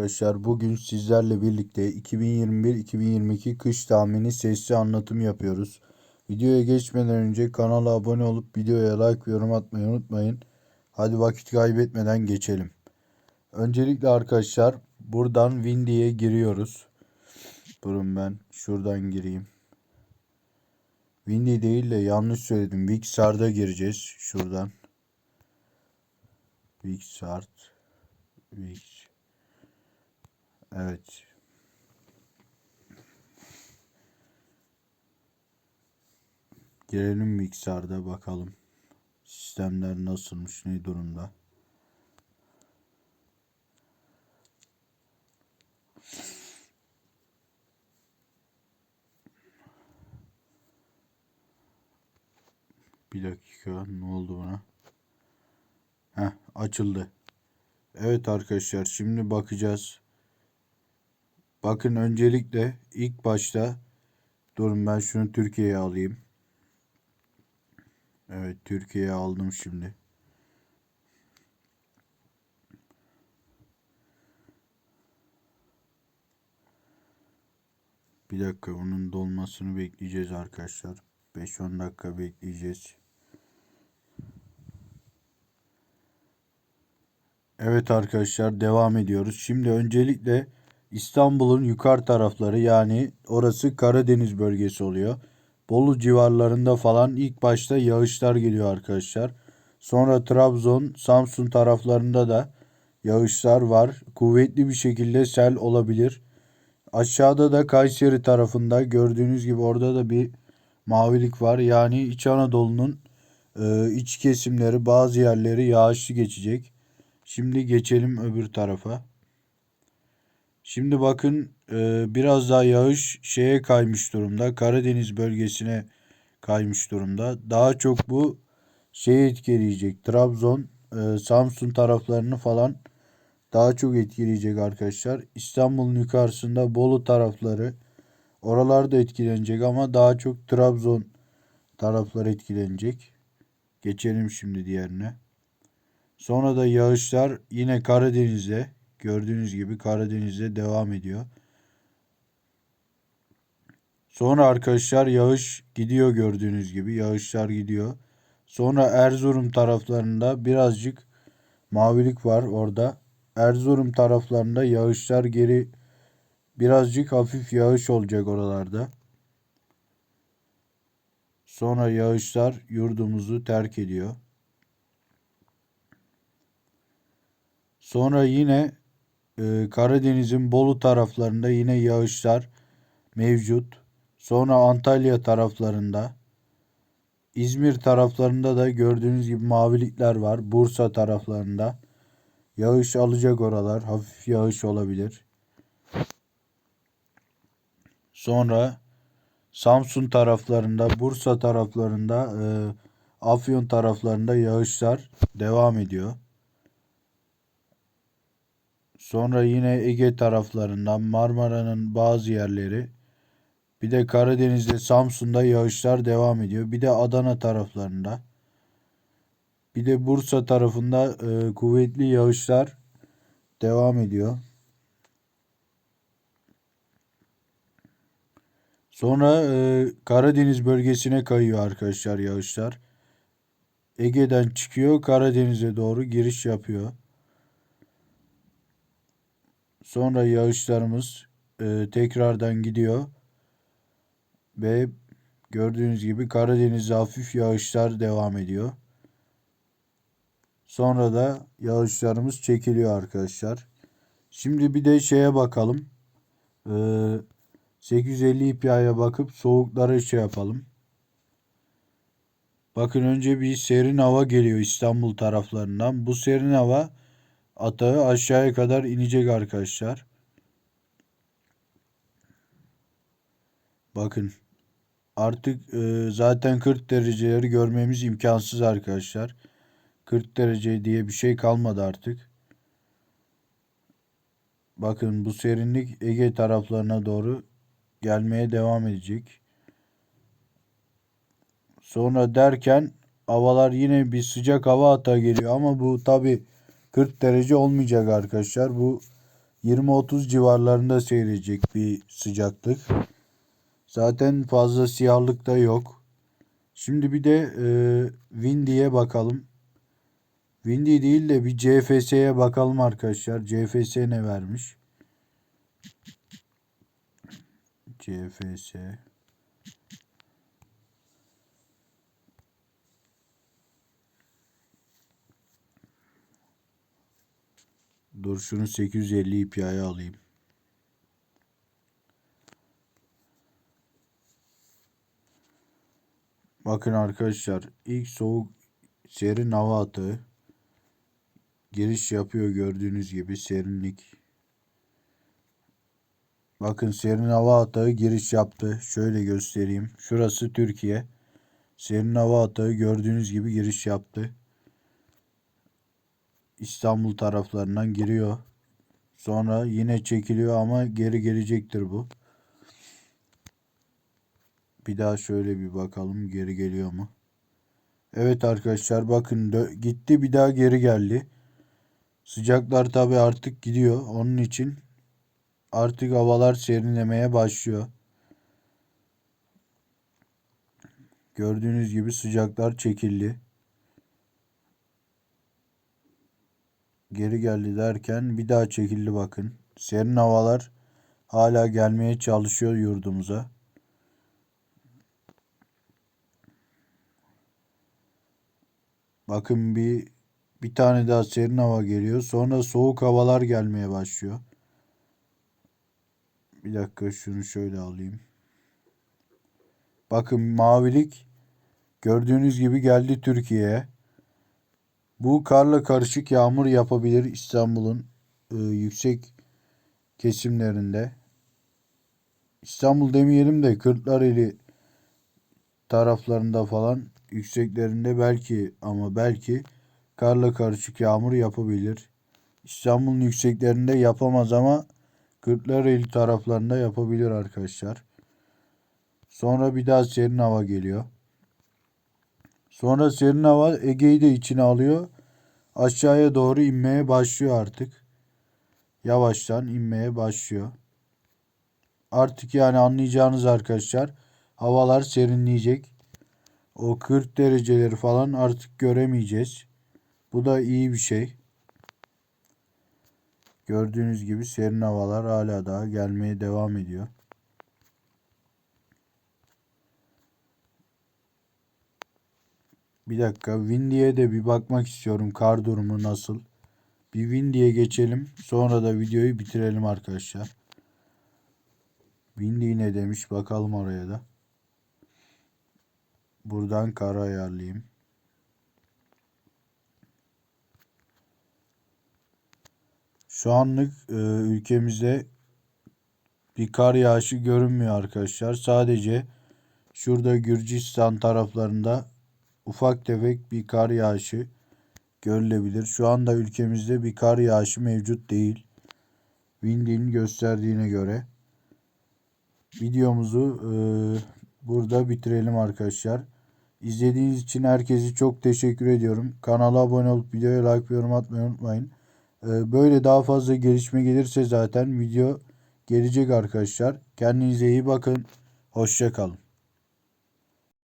arkadaşlar. Bugün sizlerle birlikte 2021-2022 kış tahmini sesli anlatım yapıyoruz. Videoya geçmeden önce kanala abone olup videoya like ve yorum atmayı unutmayın. Hadi vakit kaybetmeden geçelim. Öncelikle arkadaşlar buradan Windy'ye giriyoruz. Durun ben şuradan gireyim. Windy değil de yanlış söyledim. Vixar'da gireceğiz şuradan. Vixart. Wix. Evet. Girelim Mixer'da bakalım. Sistemler nasılmış, ne durumda. Bir dakika ne oldu buna? Heh açıldı. Evet arkadaşlar şimdi bakacağız. Bakın öncelikle ilk başta durun ben şunu Türkiye'ye alayım. Evet Türkiye'ye aldım şimdi. Bir dakika bunun dolmasını bekleyeceğiz arkadaşlar. 5-10 dakika bekleyeceğiz. Evet arkadaşlar devam ediyoruz. Şimdi öncelikle İstanbul'un yukarı tarafları yani orası Karadeniz bölgesi oluyor. Bolu civarlarında falan ilk başta yağışlar geliyor arkadaşlar. Sonra Trabzon, Samsun taraflarında da yağışlar var. Kuvvetli bir şekilde sel olabilir. Aşağıda da Kayseri tarafında gördüğünüz gibi orada da bir mavilik var. Yani İç Anadolu'nun e, iç kesimleri bazı yerleri yağışlı geçecek. Şimdi geçelim öbür tarafa. Şimdi bakın e, biraz daha yağış şeye kaymış durumda. Karadeniz bölgesine kaymış durumda. Daha çok bu şeyi etkileyecek. Trabzon, e, Samsun taraflarını falan daha çok etkileyecek arkadaşlar. İstanbul'un yukarısında Bolu tarafları oralarda etkilenecek ama daha çok Trabzon tarafları etkilenecek. Geçelim şimdi diğerine. Sonra da yağışlar yine Karadeniz'e gördüğünüz gibi Karadeniz'e devam ediyor. Sonra arkadaşlar yağış gidiyor gördüğünüz gibi yağışlar gidiyor. Sonra Erzurum taraflarında birazcık mavilik var orada. Erzurum taraflarında yağışlar geri birazcık hafif yağış olacak oralarda. Sonra yağışlar yurdumuzu terk ediyor. Sonra yine e, Karadeniz'in Bolu taraflarında yine yağışlar mevcut. Sonra Antalya taraflarında, İzmir taraflarında da gördüğünüz gibi mavilikler var. Bursa taraflarında yağış alacak oralar. Hafif yağış olabilir. Sonra Samsun taraflarında, Bursa taraflarında, e, Afyon taraflarında yağışlar devam ediyor. Sonra yine Ege taraflarından Marmara'nın bazı yerleri bir de Karadeniz'de Samsun'da yağışlar devam ediyor. Bir de Adana taraflarında. Bir de Bursa tarafında e, kuvvetli yağışlar devam ediyor. Sonra e, Karadeniz bölgesine kayıyor arkadaşlar yağışlar. Ege'den çıkıyor Karadeniz'e doğru giriş yapıyor. Sonra yağışlarımız e, tekrardan gidiyor. Ve gördüğünüz gibi Karadeniz'de hafif yağışlar devam ediyor. Sonra da yağışlarımız çekiliyor arkadaşlar. Şimdi bir de şeye bakalım. Ee, 850 IPA'ya bakıp soğuklara şey yapalım. Bakın önce bir serin hava geliyor İstanbul taraflarından. Bu serin hava atağı aşağıya kadar inecek arkadaşlar. Bakın artık e, zaten 40 dereceleri görmemiz imkansız arkadaşlar. 40 derece diye bir şey kalmadı artık. Bakın bu serinlik Ege taraflarına doğru gelmeye devam edecek. Sonra derken havalar yine bir sıcak hava atağı geliyor ama bu tabi 40 derece olmayacak arkadaşlar. Bu 20-30 civarlarında seyredecek bir sıcaklık. Zaten fazla siyahlık da yok. Şimdi bir de e, Windy'ye bakalım. Windy değil de bir CFS'ye bakalım arkadaşlar. CFS ne vermiş? CFS. Dur şunu 850 IPI'ye alayım. Bakın arkadaşlar ilk soğuk serin hava atığı giriş yapıyor gördüğünüz gibi serinlik. Bakın serin hava atığı giriş yaptı. Şöyle göstereyim. Şurası Türkiye. Serin hava atığı gördüğünüz gibi giriş yaptı. İstanbul taraflarından giriyor. Sonra yine çekiliyor ama geri gelecektir bu. Bir daha şöyle bir bakalım geri geliyor mu? Evet arkadaşlar bakın gitti bir daha geri geldi. Sıcaklar tabi artık gidiyor. Onun için artık havalar serinlemeye başlıyor. Gördüğünüz gibi sıcaklar çekildi. Geri geldi derken bir daha çekildi bakın. Serin havalar hala gelmeye çalışıyor yurdumuza. Bakın bir bir tane daha serin hava geliyor. Sonra soğuk havalar gelmeye başlıyor. Bir dakika şunu şöyle alayım. Bakın mavilik gördüğünüz gibi geldi Türkiye'ye. Bu karla karışık yağmur yapabilir İstanbul'un e, yüksek kesimlerinde. İstanbul demeyelim de Kırklareli taraflarında falan yükseklerinde belki ama belki karla karışık yağmur yapabilir. İstanbul'un yükseklerinde yapamaz ama Kırklareli taraflarında yapabilir arkadaşlar. Sonra bir daha serin hava geliyor. Sonra serin hava Ege'yi de içine alıyor. Aşağıya doğru inmeye başlıyor artık. Yavaştan inmeye başlıyor. Artık yani anlayacağınız arkadaşlar havalar serinleyecek. O 40 dereceleri falan artık göremeyeceğiz. Bu da iyi bir şey. Gördüğünüz gibi serin havalar hala daha gelmeye devam ediyor. Bir dakika Windy'ye de bir bakmak istiyorum. Kar durumu nasıl? Bir Windy'ye geçelim. Sonra da videoyu bitirelim arkadaşlar. Windy ne demiş bakalım oraya da. Buradan kar ayarlayayım. Şu anlık e, ülkemizde bir kar yağışı görünmüyor arkadaşlar. Sadece şurada Gürcistan taraflarında ufak tefek bir kar yağışı görülebilir. Şu anda ülkemizde bir kar yağışı mevcut değil. Windy'nin gösterdiğine göre. Videomuzu e, burada bitirelim arkadaşlar. İzlediğiniz için herkese çok teşekkür ediyorum. Kanala abone olup videoya like ve yorum atmayı unutmayın. E, böyle daha fazla gelişme gelirse zaten video gelecek arkadaşlar. Kendinize iyi bakın. Hoşçakalın.